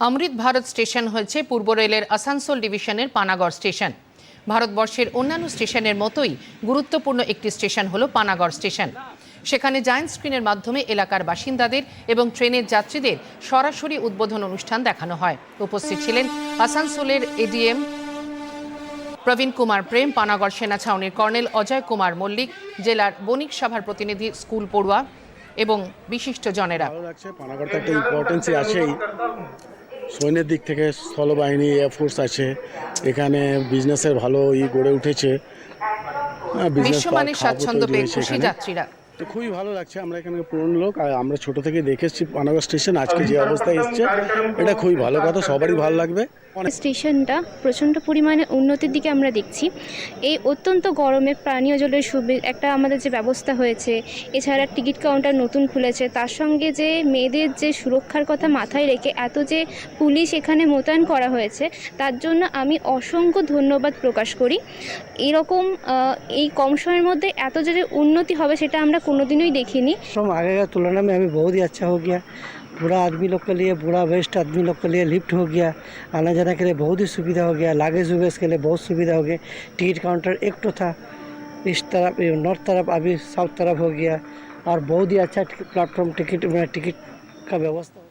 অমৃত Bharat station হয়েছে পূর্ব রেলের আসানসোল ডিভিশনের পানাগড় স্টেশন। ভারতবর্ষের অন্যান্য স্টেশনের মতোই গুরুত্বপূর্ণ একটি স্টেশন হলো পানাগড় স্টেশন। সেখানে জায়ান্ট স্ক্রিনের মাধ্যমে এলাকার বাসিন্দাদের এবং ট্রেনের যাত্রীদের সরাসরি উদ্বোধন অনুষ্ঠান দেখানো হয়। উপস্থিত ছিলেন আসানসোলের এডিএম প্রবীণ কুমার প্রেম, পানাগড় সেনা ছাউনির কর্নেল অজয় কুমার মল্লিক, জেলার বণিক সভার প্রতিনিধি স্কুল পড়ুয়া এবং বিশিষ্ট জনেরা। সৈন্যের দিক থেকে স্থলবাহিনী এয়ারফোর্স আছে। এখানে বিজনেসের ভালো ই গড়ে উঠেছে। হ্যাঁ, business বিশ্বমানের park, স্বাচ্ছন্দ্য পেয়ে হয়েছে খুশি যাত্রীরা। তো খুবই ভালো লাগছে আমরা এখানে পুরনো লোক আর আমরা ছোট থেকে দেখে এসেছি পানাগড় স্টেশন আজকে যে অবস্থায় এসছে এটা খুবই ভালো কথা সবারই ভালো লাগবে। স্টেশনটা প্রচণ্ড পরিমাণে উন্নতির দিকে আমরা দেখছি। এই অত্যন্ত গরমে পানীয় জলের সুবি একটা আমাদের যে ব্যবস্থা হয়েছে এছাড়া টিকিট কাউন্টার নতুন খুলেছে তার সঙ্গে যে মেয়েদের যে সুরক্ষার কথা মাথায় রেখে এত যে পুলিশ এখানে মোতায়েন করা হয়েছে তার জন্য আমি অসংখ্য ধন্যবাদ প্রকাশ করি। এরকম এই কম সময়ের মধ্যে এত যে উন্নতি হবে সেটা আমরা কোনোদিনই দেখিনি। আগেকার তুলনায় আমি বহুত আচ্ছা হোক গিয়া बूढ़ा आदमी लोग के लिए, बूढ़ा वेस्ट आदमी लोग के लिए लिफ्ट हो गया, आना जाना के लिए बहुत ही सुविधा हो गया लागेज उगेज के लिए बहुत सुविधा हो गया। टिकट काउंटर एक तो था, इस तरफ़ नॉर्थ तरफ़, अभी साउथ तरफ़ हो गया, और बहुत ही अच्छा प्लेटफॉर्म टिकट टिकट का व्यवस्था।